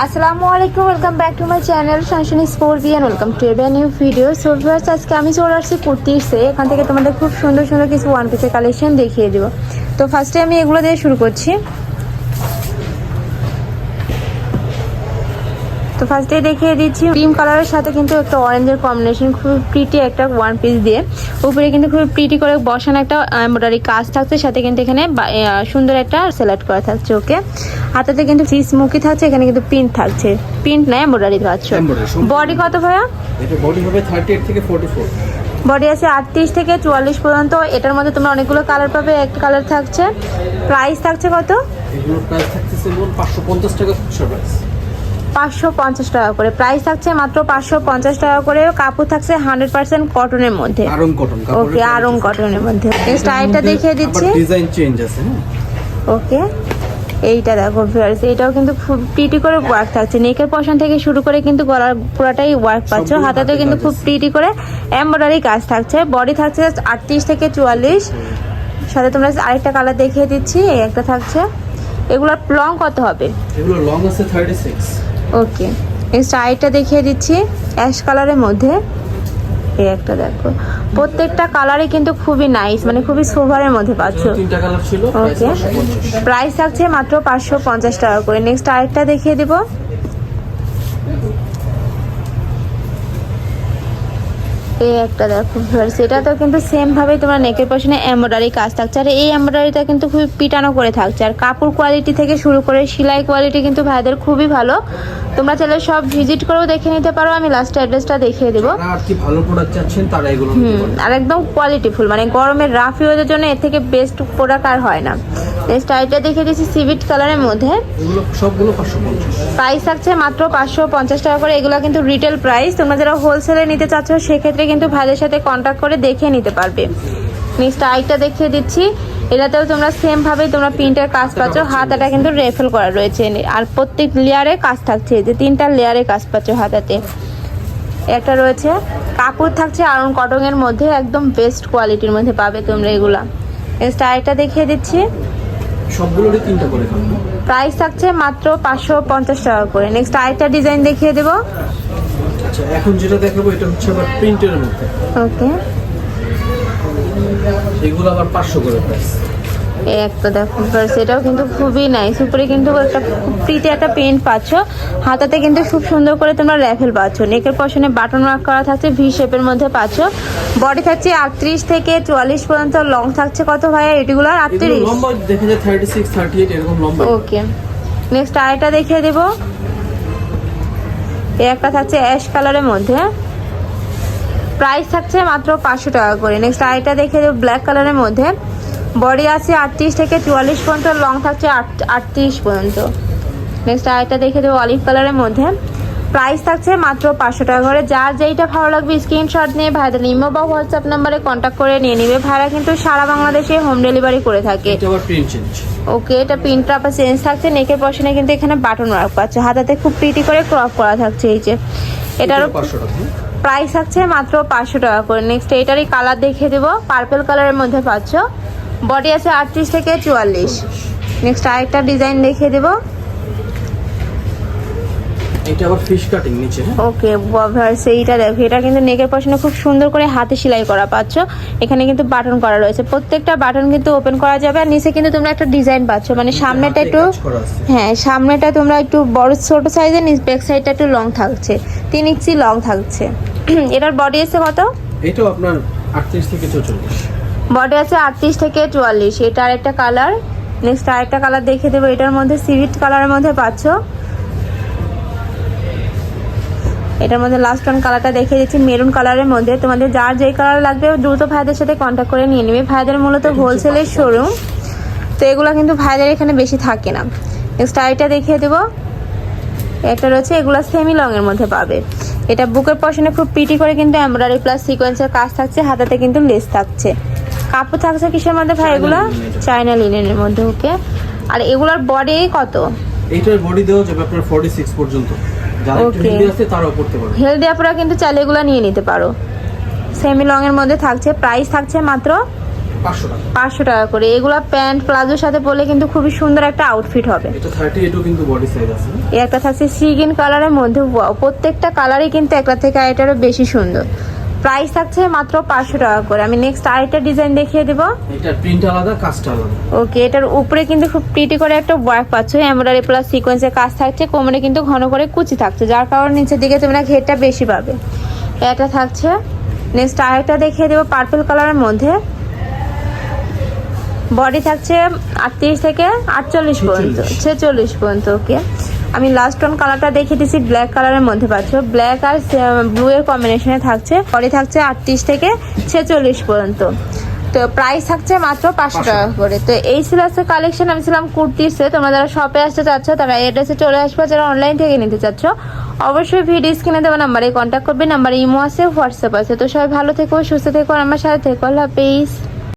আসসালামু আলাইকুম welcome back to my channel Shanshani sportian welcome to a new video so viewers আজকে আমি চলে আসছি কুর্তির সে এখান থেকে তোমাদের খুব সুন্দর সুন্দর কিছু ওয়ান পিসের কালেকশন দেখিয়ে দেবো। তো ফার্স্টে আমি এগুলো দিয়ে শুরু করছি। তো ফার্স্টে দেখিয়ে দিচ্ছি ক্রিম কালারের সাথে কিন্তু একটা অরেঞ্জের কম্বিনেশন খুব প্রিটি একটা ওয়ান পিস দিয়ে। উপরে কিন্তু খুব প্রিটি করে বসানো একটা এমব্রয়ডারি কাজ থাকছে সাথে কিন্তু এখানে সুন্দর একটা সিলেক্ট করা থাকছে ওকে হাতাতে কিন্তু ফিস মুখি থাকছে এখানে কিন্তু প্রিন্ট থাকছে। প্রিন্ট না এমব্রয়ডারি Embroidery, বডি কত ভাইয়া? বডি হবে থার্টি এইট থেকে ফোর্টি ফোর বডি আছে আটত্রিশ থেকে চুয়াল্লিশ পর্যন্ত এটার মধ্যে তোমরা অনেকগুলো কালার পাবে একটা কালার থাকছে। প্রাইস থাকছে কত? এগুলোর প্রাইস টাকা খুচরা প্রাইস পাঁচশো পঞ্চাশ টাকা করে। প্রাইস থাকছে মাত্র পাঁচশো পঞ্চাশ টাকা করে। কাপড় থাকছে হান্ড্রেড পার্সেন্ট কটনের মধ্যে। ওকে আরং কটনের মধ্যে। স্টাইলটা দেখিয়ে দিচ্ছি। ডিজাইন চেঞ্জ আছে হ্যাঁ? ওকে এইটা দেখো ভিউয়ার্স এটাও কিন্তু খুব প্রিটি করে ওয়ার্ক থাকছে। নেকের পশন থেকে শুরু করে কিন্তু গলার পুরাটাই ওয়ার্ক পাচ্ছ। সবগুলো হাতাতে হাতে কিন্তু খুব। প্রিটি করে এমব্রয়ডারি কাজ থাকছে। বডি থাকছে আটত্রিশ থেকে চুয়াল্লিশ। সাথে তোমরা আরেকটা কালার দেখিয়ে দিচ্ছি এই একটা থাকছে। এগুলোর লং কত হবে? এগুলো লং আছে থার্টি সিক্স ওকে নেক্সট আরেকটা দেখিয়ে দিচ্ছি। অ্যাশ কালারের মধ্যে। এই একটা দেখো। প্রত্যেকটা কালারে কিন্তু খুবই নাইস মানে খুবই সোভারের মধ্যে পাচ্ছ। তিনটা কালার ছিল ওকে প্রাইস থাকছে মাত্র পাঁচশো পঞ্চাশ টাকা করে। নেক্সট আরেকটা দেখিয়ে দিব। এই একটা দেখো। সেটা তো কিন্তু সেম ভাবেই তোমার নেকের পশনে এমব্রয়ডারি কাজ থাকছে। আর এই এমব্রয়ডারিটা কিন্তু খুবই পিটানো করে থাকছে। আর কাপড় কোয়ালিটি থেকে শুরু করে সেলাই কোয়ালিটি কিন্তু ভাইদের খুবই ভালো। তোমরা চাইলে সব ভিজিট করেও দেখে নিতে পারো। আমি লাস্ট অ্যাড্রেসটা দেখিয়ে দেবো। আর একদম কোয়ালিটিফুল মানে গরমের রাফ ইউজের জন্য এর থেকে বেস্ট প্রোডাক্ট আর হয় না। আইটা দেখে দিচ্ছি সিভিট কালারের মধ্যে। সবগুলো প্রাইস থাকছে মাত্র পাঁচশো পঞ্চাশ টাকা করে। এগুলো কিন্তু রিটেল প্রাইস তোমরা যারা হোলসেলে নিতে চাচ্ছ সেক্ষেত্রে কিন্তু ভাইদের সাথে কন্ট্যাক্ট করে দেখে নিতে পারবে। নেক্সট আরেকটা দেখিয়ে দিচ্ছি। এটাতেও তোমরা সেম ভাবেই তোমরা প্রিন্টের কাজ পাচ্ছ। হাতাটা কিন্তু রেফেল করা রয়েছে। আর প্রত্যেক লেয়ারে কাজ থাকছে। যে তিনটা লেয়ারে কাজ পাচ্ছ হাতাতে। একটা রয়েছে কাপড় থাকছে আরন কটনের মধ্যে। একদম বেস্ট কোয়ালিটির মধ্যে পাবে তোমরা এগুলা। নেক্সট আরেকটা দেখিয়ে দিচ্ছি। সবগুলোরই তিনটা করে প্রাইস থাকছে মাত্র পাঁচশো পঞ্চাশ টাকা করে। নেক্সট আরেকটা ডিজাইন দেখিয়ে দেবো। আচ্ছা এখন যেটা দেখাবো এটা হচ্ছে আবার প্রিন্টের মধ্যে। ওকে। এগুলো আবার পাঁচশো করে প্রাইস এই একটা দেখো এটাও কিন্তু খুবই নাইস উপরে কিন্তু একটা প্রিটি একটা পেন্ট পাচ্ছ। হাতাতে কিন্তু খুব সুন্দর করে তোমরা র্যাফেল পাচ্ছ। নেকের পশনে বাটন ওয়ার্ক করা থাকছে ভি শেপের মধ্যে পাচ্ছ। বডি থাকছে আটত্রিশ থেকে চুয়াল্লিশ পর্যন্ত লং থাকছে কত ভাইয়া? আটত্রিশ? ওকে নেক্সট আরেকটা দেখিয়ে দেব। এই একটা থাকছে অ্যাশ কালারের মধ্যে। প্রাইস থাকছে মাত্র পাঁচশো টাকা করে। নেক্সট আরেকটা দেখে দেবো ব্ল্যাক কালারের মধ্যে। বডি আছে আটত্রিশ থেকে চুয়াল্লিশ পর্যন্ত লং থাকছে আট- আটত্রিশ পর্যন্ত। নেক্সট আরেকটা দেখে দেবো অলিভ কালারের মধ্যে। প্রাইস থাকছে মাত্র পাঁচশো টাকা করে। যার যেইটা ভালো লাগবে স্ক্রিনশট নিয়ে ভাইদের ইমো বা হোয়াটসঅ্যাপ নাম্বারে কন্ট্যাক্ট করে নিয়ে নিবে। ভাইরা কিন্তু সারা বাংলাদেশে হোম ডেলিভারি করে থাকে। ওকে এটা প্রিন্টটা আবার চেঞ্জ থাকছে। নেকের পশনে কিন্তু এখানে বাটন ওয়ার্ক পাচ্ছে হাতাতে খুব প্রিটি করে ক্রপ করা থাকছে এই যে। এটারও প্রাইস থাকছে মাত্র পাঁচশো টাকা করে। নেক্সট এটারই কালার দেখিয়ে দেবো। পার্পেল কালারের মধ্যে পাচ্ছ। বডি আছে আটত্রিশ থেকে চুয়াল্লিশ। নেক্সট আরেকটা ডিজাইন দেখিয়ে দেবো। এটা আবার ফিশ কাটিং নিচে হ্যাঁ? ওকে সেইটা দেখো এটা কিন্তু নেকের পশনে খুব সুন্দর করে হাতে সেলাই করা পাচ্ছ? এখানে কিন্তু বাটন করা রয়েছে। প্রত্যেকটা বাটন কিন্তু ওপেন করা যাবে আর নিচে কিন্তু তোমরা একটা ডিজাইন পাচ্ছ। মানে সামনেটা একটু। হ্যাঁ সামনেটা তোমরা একটু বড় ছোট সাইজের নিচ ব্যাক সাইডটা একটু লং থাকছে। তিন ইঞ্চি লং থাকছে। এটার বডি আছে কত? এটাও আপনার আটত্রিশ থেকে চৌচল্লিশ। বডি আছে আটত্রিশ থেকে চুয়াল্লিশ। এটা আরেকটা কালার নেক্সট আরেকটা কালার দেখে দেবো। এটার মধ্যে সিভিট কালারের মধ্যে পাচ্ছ। এটার মধ্যে লাস্ট ওয়ান কালারটা দেখে দিচ্ছি। মেরুন কালারের মধ্যে। তোমাদের যার যেই কালার লাগবে দ্রুত ভাইদের সাথে কন্ট্যাক্ট করে নিয়ে নেবে। ভাইদের মূলত হোলসেলের শোরুম তো এগুলো কিন্তু ভাইদের এখানে বেশি থাকে না। নেক্সট আরেকটা দেখিয়ে দেবো। একটা রয়েছে এগুলো সেমি লং এর মধ্যে পাবে। এটা বুকের পশনে খুব পিটি করে কিন্তু এমব্রয়ডারি প্লাস সিকোয়েন্সের কাজ থাকছে। হাতাতে কিন্তু লেস থাকছে। কাপড় থাকছে কিসের মধ্যে ভাই এগুলো? এটা। চায়না লিনেনের মধ্যে। ওকে আর এগুলোর বডি কত? এইটার বডি দেওয়া যাবে আপনার ফর্টি সিক্স পর্যন্ত। Okay. হেলদি আপনারা কিন্তু চাইলে এগুলো নিয়ে নিতে পারো। সেমি লং এর মধ্যে থাকছে প্রাইস থাকছে মাত্র পাঁচশো টাকা। করে। এগুলো প্যান্ট প্লাজোর সাথে পরলে কিন্তু খুবই সুন্দর একটা আউটফিট হবে। একটা থাকছে সিগিন কালারের মধ্যে প্রত্যেকটা কালারই কিন্তু একটা থেকে আরেকটারও বেশি সুন্দর। প্রাইস থাকছে মাত্র পাঁচশো টাকা করে। আমি নেক্সট আরেকটা ডিজাইন দেখিয়ে দেবো। এটার প্রিন্ট আলাদা কাজটা আলাদা। ওকে এটার উপরে কিন্তু খুব প্রিটি করে একটা ওয়ার্ক পাচ্ছ। এমব্রয়ডারি প্লাস সিকোয়েন্সের কাজ থাকছে কোমরে কিন্তু ঘন করে কুচি থাকছে যার কারণে নিচের দিকে তোমরা ঘেরটা বেশি পাবে। এটা থাকছে। নেক্সট আরেকটা দেখিয়ে দেবো পার্পল কালারের মধ্যে। বডি থাকছে আটত্রিশ থেকে আটচল্লিশ পর্যন্ত ছেচল্লিশ পর্যন্ত ওকে আমি লাস্ট টোন কালারটা দেখিয়ে দিচ্ছি ব্ল্যাক কালারের মধ্যে পাচ্ছ। ব্ল্যাক আর ব্লু এর কম্বিনেশনে থাকছে। পরে থাকছে আটত্রিশ থেকে ছেচল্লিশ পর্যন্ত। তো প্রাইস থাকছে মাত্র পাঁচশো টাকা করে। তো এই ছিল আজকে কালেকশন আমি ছিলাম কুর্তিসে তোমরা যারা শপে আসতে চাচ্ছ তারা এড্রেসে চলে আসবে। যারা অনলাইন থেকে নিতে চাচ্ছ অবশ্যই ভিডিও স্ক্রিনে দেওয়া নাম্বারে কন্ট্যাক্ট করবে। নাম্বারে ইমো আছে হোয়াটসঅ্যাপ আছে। তো সবাই ভালো থেকো সুস্থ থেকো আমার সাথে থেকো। আল্লাহ হাফেজ।